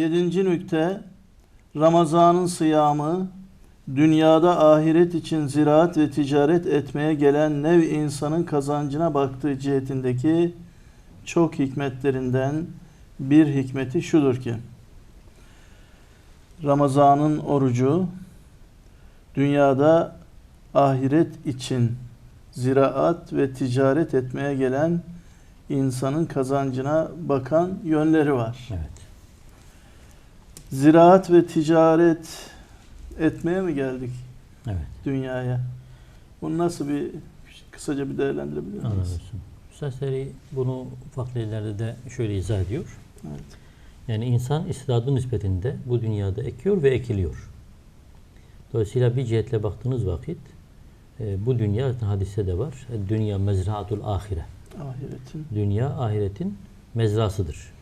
Yedinci nükte Ramazanın sıyamı dünyada ahiret için ziraat ve ticaret etmeye gelen nev insanın kazancına baktığı cihetindeki çok hikmetlerinden bir hikmeti şudur ki Ramazanın orucu dünyada ahiret için ziraat ve ticaret etmeye gelen insanın kazancına bakan yönleri var. Evet. Ziraat ve ticaret etmeye mi geldik Evet. dünyaya? Bunu nasıl bir kısaca bir değerlendirebilir miyiz? Anladım. Bunu farklı yerlerde de şöyle izah ediyor. Evet. Yani insan istidadı nispetinde bu dünyada ekiyor ve ekiliyor. Dolayısıyla bir cihetle baktığınız vakit e, bu dünya zaten hadiste de var. E, Dünya mezraatul ahire. Ahiretin. Dünya ahiretin mezrasıdır.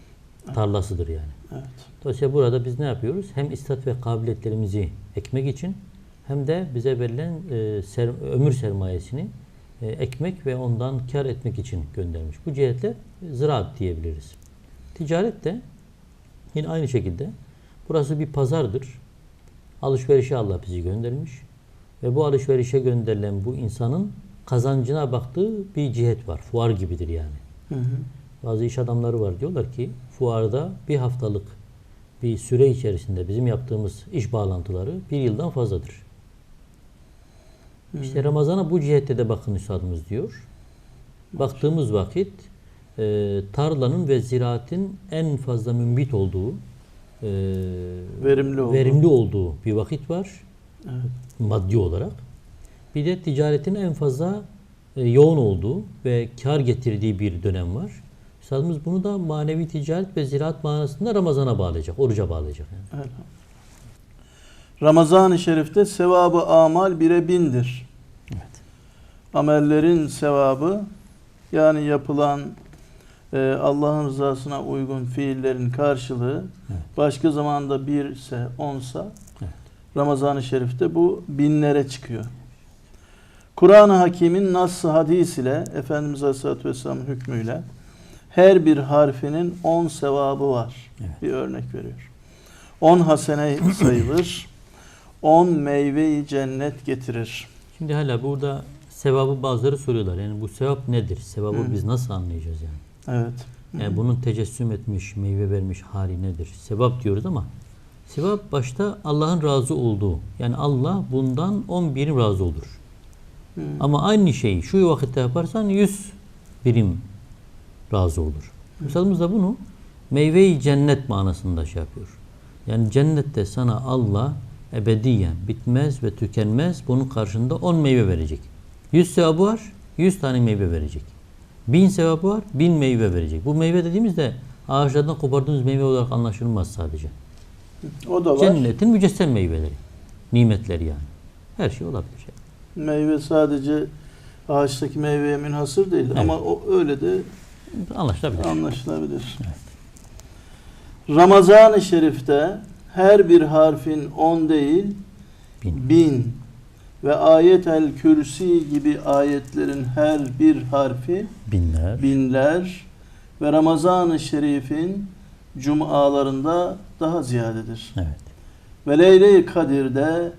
Tarlasıdır yani. Evet. Dolayısıyla burada biz ne yapıyoruz? Hem istat ve kabiliyetlerimizi ekmek için hem de bize verilen e, ser- ömür sermayesini e, ekmek ve ondan kar etmek için göndermiş. Bu cihetle ziraat diyebiliriz. Ticaret de yine aynı şekilde burası bir pazardır. Alışverişe Allah bizi göndermiş ve bu alışverişe gönderilen bu insanın kazancına baktığı bir cihet var. Fuar gibidir yani. Hı hı. Bazı iş adamları var diyorlar ki fuarda bir haftalık bir süre içerisinde bizim yaptığımız iş bağlantıları bir yıldan fazladır. İşte Ramazan'a bu cihette de bakın üstadımız diyor. Baktığımız vakit e, tarlanın ve ziraatin en fazla mümbit olduğu, e, Verimli olduğu. verimli olduğu bir vakit var Evet. maddi olarak. Bir de ticaretin en fazla e, yoğun olduğu ve kar getirdiği bir dönem var. Üstadımız bunu da manevi ticaret ve ziraat manasında Ramazan'a bağlayacak, oruca bağlayacak. Yani. Evet. Ramazan-ı Şerif'te sevabı amal bire bindir. Evet. Amellerin sevabı yani yapılan e, Allah'ın rızasına uygun fiillerin karşılığı Evet. başka zamanda birse onsa Evet. Ramazan-ı Şerif'te bu binlere çıkıyor. Kur'an-ı Hakim'in nas hadis ile Efendimiz Aleyhisselatü Vesselam'ın hükmüyle her bir harfinin 10 sevabı var. Evet. Bir örnek veriyor. 10 hasene sayılır. 10 meyveyi cennet getirir. Şimdi hala burada sevabı bazıları soruyorlar. Yani bu sevap nedir? Sevabı Hı. biz nasıl anlayacağız yani? Evet. Yani bunun tecessüm etmiş, meyve vermiş hali nedir? Sevap diyoruz ama sevap başta Allah'ın razı olduğu. Yani Allah bundan 10 birim razı olur. Hı. Ama aynı şeyi şu vakitte yaparsan 100 birim razı olur. Üstadımız da bunu meyve-i cennet manasında şey yapıyor. Yani cennette sana Allah ebediyen bitmez ve tükenmez bunun karşında 10 meyve verecek. 100 sevabı var, 100 tane meyve verecek. 1000 sevabı var, 1000 meyve verecek. Bu meyve dediğimizde ağaçlardan kopardığımız meyve olarak anlaşılmaz sadece. O da var. Cennetin mücessem meyveleri, nimetleri yani. Her şey olabilir. Meyve sadece ağaçtaki meyveye münhasır değil Evet. ama o öyle de Anlaşılabilir. anlaşılabilir. Ramazan-ı Şerif'te her bir harfin 10 değil Bin. bin ve ayet-el kürsi gibi ayetlerin her bir harfi Binler. binler ve Ramazan-ı Şerif'in cumalarında daha ziyadedir. Evet. Ve Leyle-i Kadir'de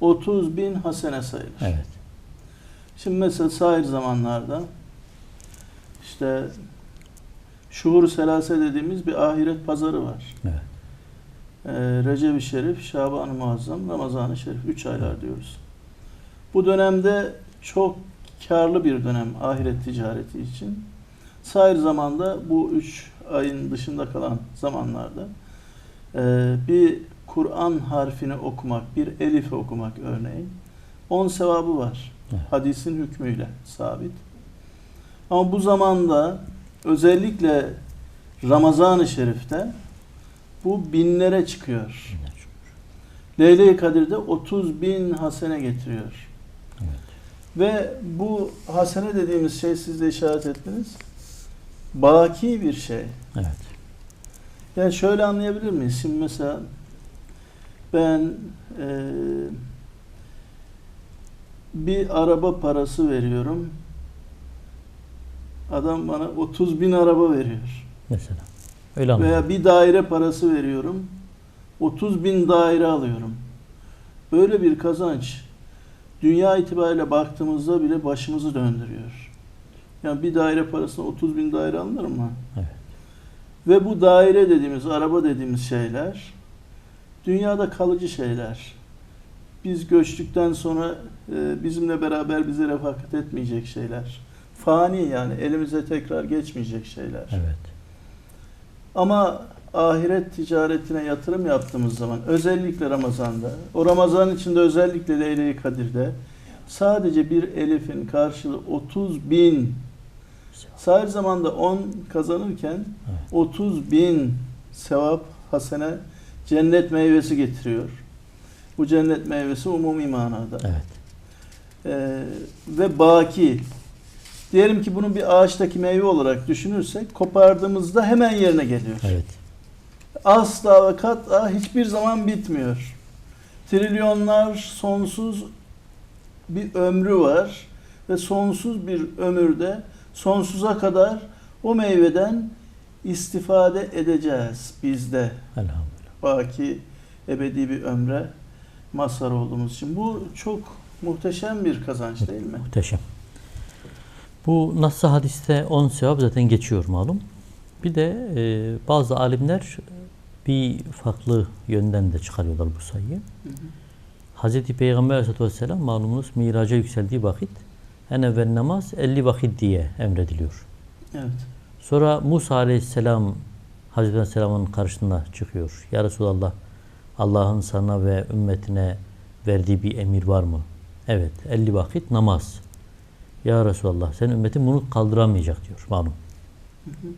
30 bin hasene sayılır. Evet. Şimdi mesela sahir zamanlarda işte şuhur selase dediğimiz bir ahiret pazarı var. Evet. Ee, Recep-i Şerif, Şaban-ı Muazzam, Ramazan-ı Şerif 3 aylar diyoruz. Bu dönemde çok karlı bir dönem ahiret ticareti için. Sahir zamanda bu 3 ayın dışında kalan zamanlarda e, bir Kur'an harfini okumak, bir elif okumak örneğin 10 sevabı var. Evet. Hadisin hükmüyle sabit. Ama bu zamanda özellikle Ramazan-ı Şerif'te bu binlere çıkıyor. Leyle-i Kadir'de 30 bin hasene getiriyor. Evet. Ve bu hasene dediğimiz şey siz de işaret ettiniz. Baki bir şey. Evet. Yani şöyle anlayabilir miyiz? Şimdi mesela ben eee, bir araba parası veriyorum. Adam bana 30 bin araba veriyor. Mesela. Öyle anladım. Veya bir daire parası veriyorum. 30 bin daire alıyorum. Böyle bir kazanç dünya itibariyle baktığımızda bile başımızı döndürüyor. Yani bir daire parasına 30 bin daire alınır mı? Evet. Ve bu daire dediğimiz, araba dediğimiz şeyler dünyada kalıcı şeyler. Biz göçtükten sonra e, bizimle beraber bize refakat etmeyecek şeyler. Fani yani elimize tekrar geçmeyecek şeyler. Evet. Ama ahiret ticaretine yatırım yaptığımız zaman özellikle Ramazan'da, o Ramazan içinde özellikle Leyle-i Kadir'de sadece bir elifin karşılığı 30 bin sahir zamanda 10 kazanırken Evet. 30 bin sevap hasene cennet meyvesi getiriyor. Bu cennet meyvesi umumi manada. Evet. Ee, ve baki. Diyelim ki bunu bir ağaçtaki meyve olarak düşünürsek kopardığımızda hemen yerine geliyor. Evet. Asla ve kat'a hiçbir zaman bitmiyor. Trilyonlar sonsuz bir ömrü var ve sonsuz bir ömürde sonsuza kadar o meyveden istifade edeceğiz biz de. Elhamdülillah. Baki ebedi bir ömre mazhar olduğumuz için. Bu çok muhteşem bir kazanç değil mi? Muhteşem. Bu nasıl hadiste 10 sevap zaten geçiyor malum. Bir de e, bazı alimler bir farklı yönden de çıkarıyorlar bu sayıyı. Hı hı. Hazreti Peygamber Aleyhisselatü Vesselam malumunuz miraca yükseldiği vakit en evvel namaz 50 vakit diye emrediliyor. Evet. Sonra Musa Aleyhisselam Hazreti Aleyhisselam'ın karşısına çıkıyor. Ya Resulallah Allah'ın sana ve ümmetine verdiği bir emir var mı? Evet 50 vakit namaz. Ya Resulallah sen ümmetin bunu kaldıramayacak diyor malum. Hı hı.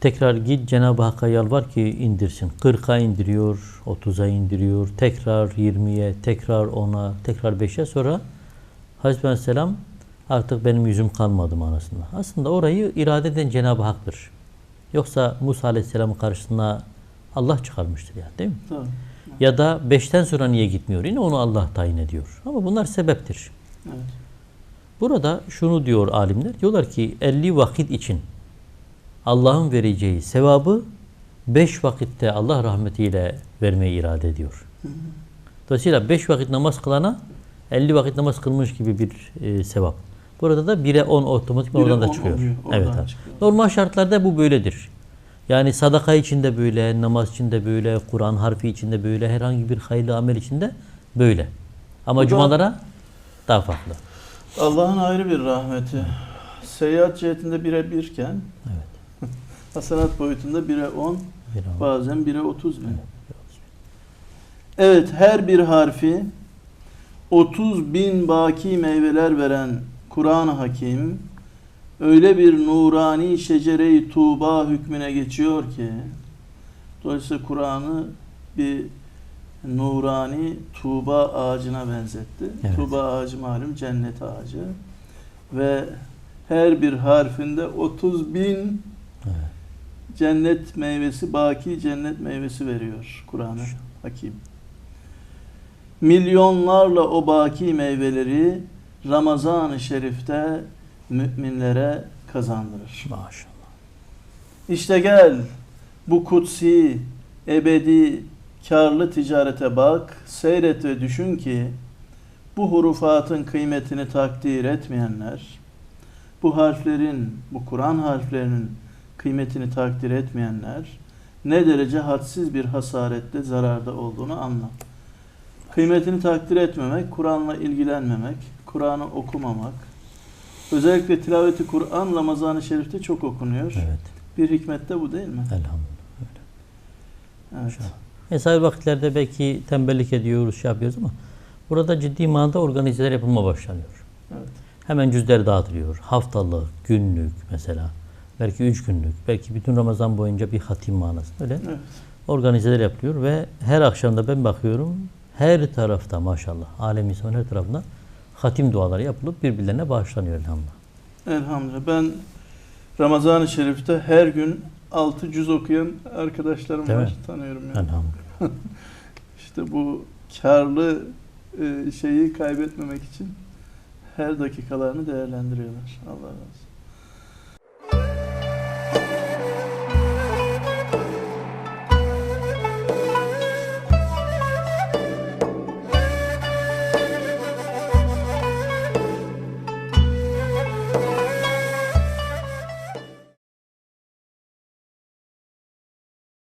Tekrar git Cenab-ı Hakk'a yalvar ki indirsin. 40'a indiriyor, 30'a indiriyor, tekrar 20'ye, tekrar 10'a, tekrar 5'e sonra Hazreti Aleyhisselam artık benim yüzüm kalmadı manasında. Aslında orayı irade eden Cenab-ı Hak'tır. Yoksa Musa Aleyhisselam'ın karşısına Allah çıkarmıştır yani değil mi? Tamam. Ya da 5'ten sonra niye gitmiyor? Yine onu Allah tayin ediyor. Ama bunlar sebeptir. Evet. Burada şunu diyor alimler. Diyorlar ki 50 vakit için Allah'ın vereceği sevabı 5 vakitte Allah rahmetiyle vermeyi irade ediyor. Dolayısıyla 5 vakit namaz kılana 50 vakit namaz kılmış gibi bir e, sevap. Burada da 1'e 10 otomatik oradan da çıkıyor. oluyor, oradan evet abi. çıkıyor. Normal şartlarda bu böyledir. Yani sadaka içinde böyle, namaz içinde böyle, Kur'an harfi içinde böyle, herhangi bir hayırlı amel içinde böyle. Ama Bu da- cumalara daha farklı. Allah'ın ayrı bir rahmeti. Seyahat cihetinde bire birken Evet. hasenat boyutunda bire on Bir an- bazen bire otuz bin. Evet her bir harfi 30 bin baki meyveler veren Kur'an-ı Hakim öyle bir nurani şecere-i tuğba hükmüne geçiyor ki dolayısıyla Kur'an'ı bir nurani tuğba ağacına benzetti. Evet. Tuğba ağacı malum cennet ağacı ve her bir harfinde 30 bin Evet. cennet meyvesi, baki cennet meyvesi veriyor Kur'an-ı Hakim. Milyonlarla o baki meyveleri Ramazan-ı Şerif'te müminlere kazandırır. Maşallah. İşte gel bu kutsi, ebedi, karlı ticarete bak, seyret ve düşün ki bu hurufatın kıymetini takdir etmeyenler, bu harflerin, bu Kur'an harflerinin kıymetini takdir etmeyenler ne derece hadsiz bir hasarette, zararda olduğunu anla. Kıymetini takdir etmemek, Kur'an'la ilgilenmemek, Kur'an'ı okumamak, özellikle tilaveti Kur'an Ramazan-ı Şerif'te çok okunuyor. Evet. Bir hikmet de bu değil mi? Elhamdülillah. Evet. Mesai vakitlerde belki tembellik ediyoruz, şey yapıyoruz ama burada ciddi manada organizeler yapılma başlanıyor. Evet. Hemen cüzler dağıtılıyor. Haftalık, günlük mesela. Belki üç günlük, belki bütün Ramazan boyunca bir hatim manası. Öyle Evet. organizeler yapılıyor ve her akşamda ben bakıyorum her tarafta maşallah alem İslam'ın her tarafında hatim duaları yapılıp birbirlerine bağışlanıyor elhamdülillah. Elhamdülillah. Ben Ramazan-ı Şerif'te her gün 6 cüz okuyan arkadaşlarım Değil var. mi? Tanıyorum yani. Elhamdülillah. İşte bu karlı e, şeyi kaybetmemek için her dakikalarını değerlendiriyorlar. Allah razı olsun.